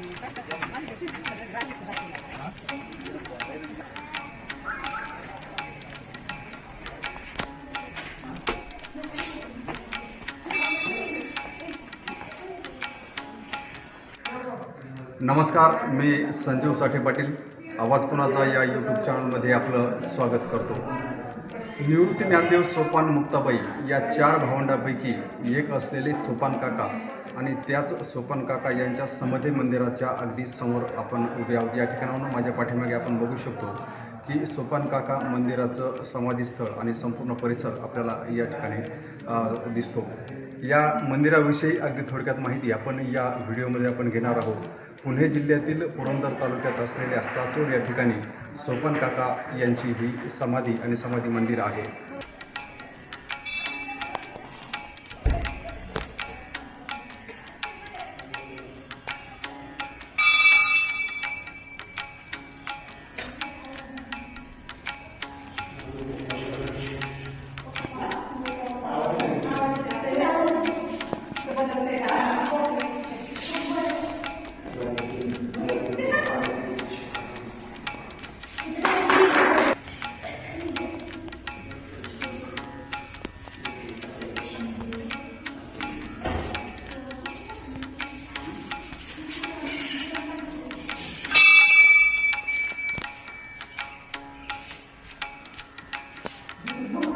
नमस्कार मी संजीव साठे पाटील. आवाज कुणाचा या यूट्यूब चॅनलमध्ये आपलं स्वागत करतो. निवृत्ती ज्ञानदेव सोपान मुक्ताबाई या चार भावंडापैकी एक असलेले सोपान काका आणि त्याच सोपान काका यांच्या समाधी मंदिराच्या अगदी समोर आपण उभे आहोत. या ठिकाणाहून माझ्या पाठीमागे आपण बघू शकतो की सोपान काका मंदिराचं समाधीस्थळ आणि संपूर्ण परिसर आपल्याला या ठिकाणी दिसतो. या मंदिराविषयी अगदी थोडक्यात माहिती आपण या व्हिडिओमध्ये आपण घेणार आहोत. पुणे जिल्ह्यातील पुरंदर तालुक्यात असलेल्या सासवड या ठिकाणी सोपन काका यांची ही समाधी आणि समाधी मंदिर आहे. Thank mm -hmm. you.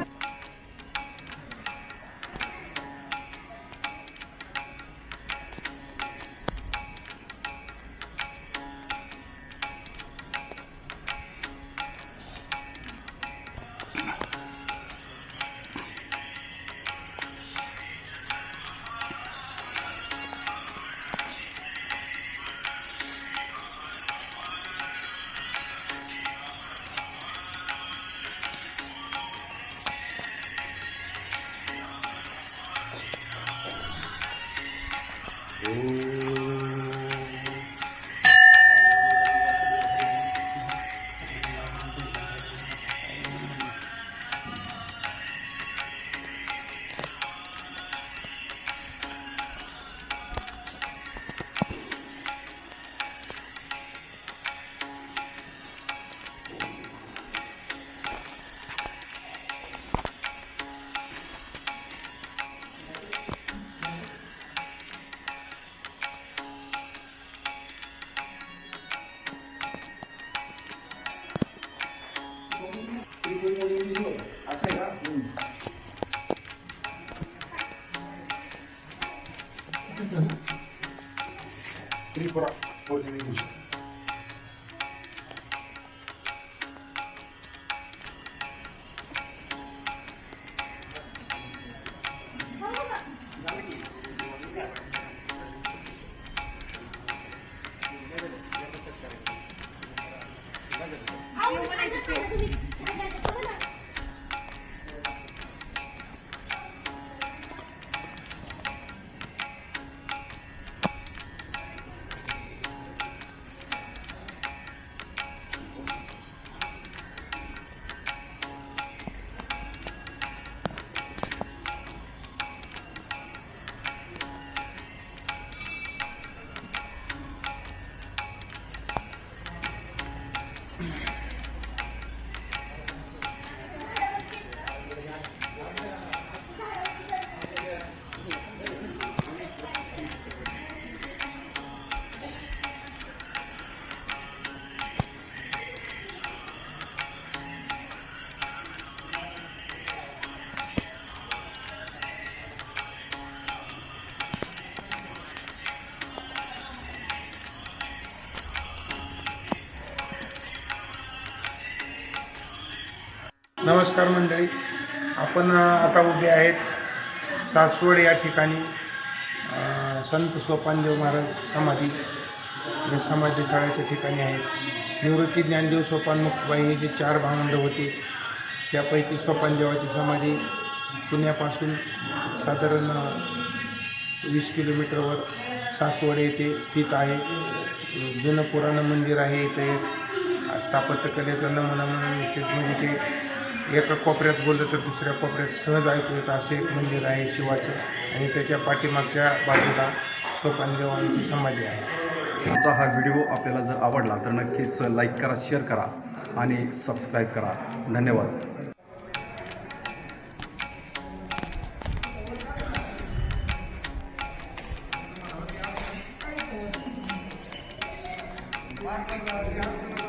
Deus. Foi de. नमस्कार मंडळी. आपण आता उभे आहेत सासवड या ठिकाणी संत सोपानदेव महाराज समाधी. या समाधीस्थळाच्या ठिकाणी आहेत. निवृत्ती ज्ञानदेव सोपान मुक्तबाई हे जे चार भावंड होते त्यापैकी सोपानदेवाची समाधी पुण्यापासून साधारण वीस किलोमीटरवर सासवड येथे स्थित आहे. जुनं पुराणं मंदिर आहे इथे. स्थापत्यकलेचा नमुना म्हणून विशेष म्हणजे ते एका कोपऱ्यात बोललं तर दुसऱ्या कोपऱ्यात सहज ऐकू येतं असे एक मंदिर आहे शिवाचं. आणि त्याच्या पाठीमागच्या बाजूला सोपानदेवांची समाधी आहे. आमचा हा व्हिडिओ आपल्याला जर आवडला तर नक्कीच लाईक करा शेअर करा आणि सबस्क्राईब करा. धन्यवाद. Thank you.